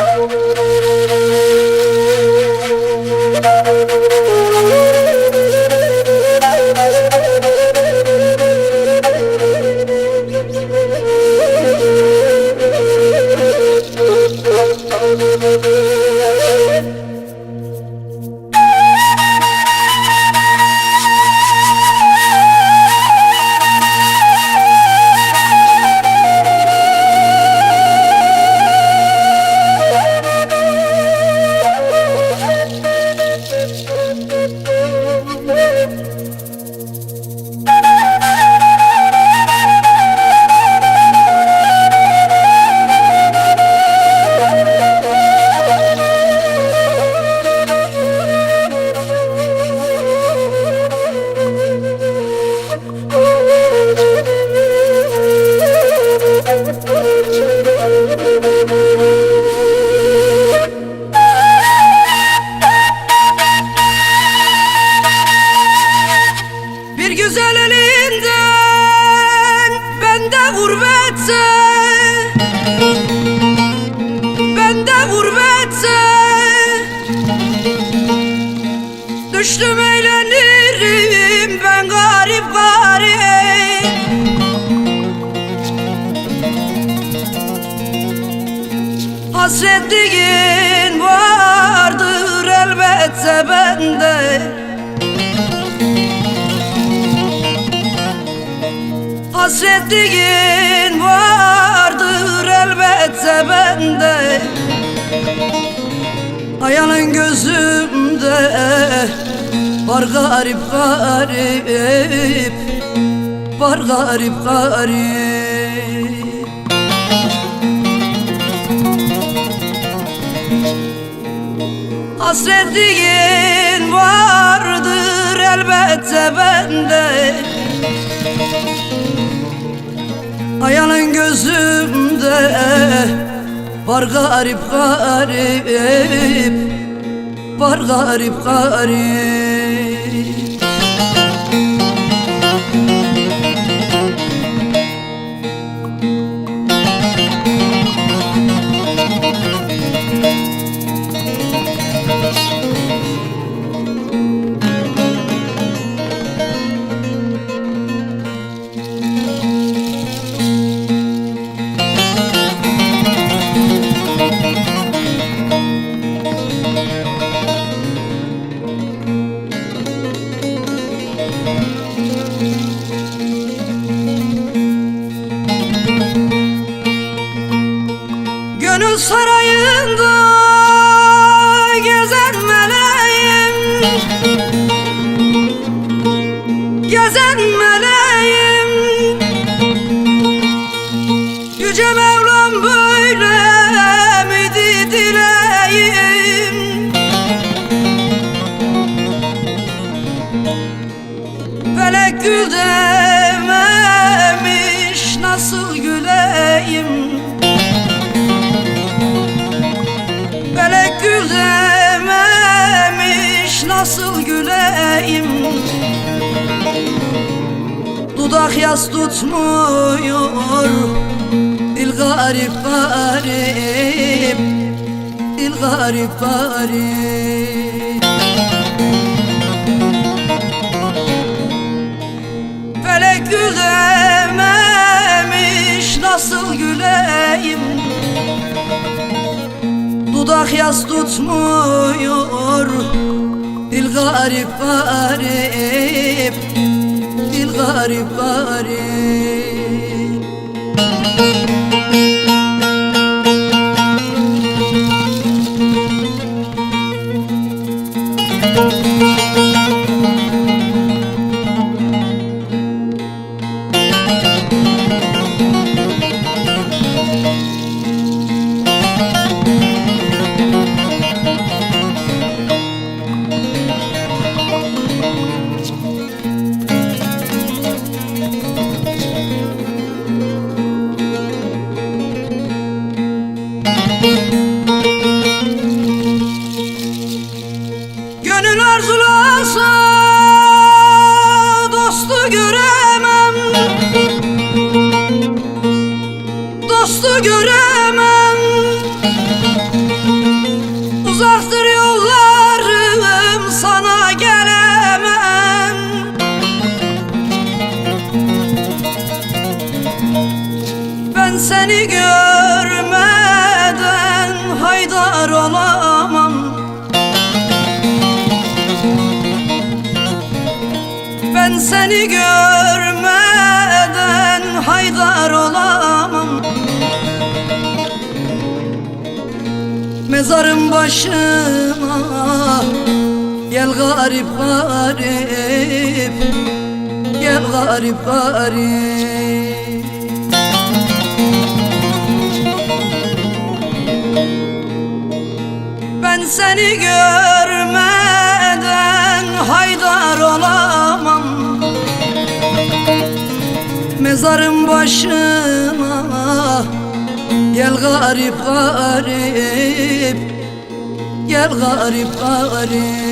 Música Hasretliğin vardır elbette bende. Hasretliğin vardır elbette bende. Hayalin gözümde var garip garip Var garip garip Hasretliğin vardır elbette bende. Hayalin gözümde var garip garip Var garip garip Gönül sarayında gezen meleğim. Gezen meleğim. Yüce Mevlam böyle miydi dileğim? Felek gül Felek gül dememiş nasıl güleyim? Dudak yas tutmuyor Dil garip garip Dil garip garip. Felek gül yas tutmuyor. Dil garip garip Dil garip garip Seni görmeden haydar olamam. Ben seni görmeden haydar olamam. Mezarın başına Gel garip garip Gel garip garip. Seni görmeden haydar olamam. Mezarın başına Gel garip garip Gel garip garip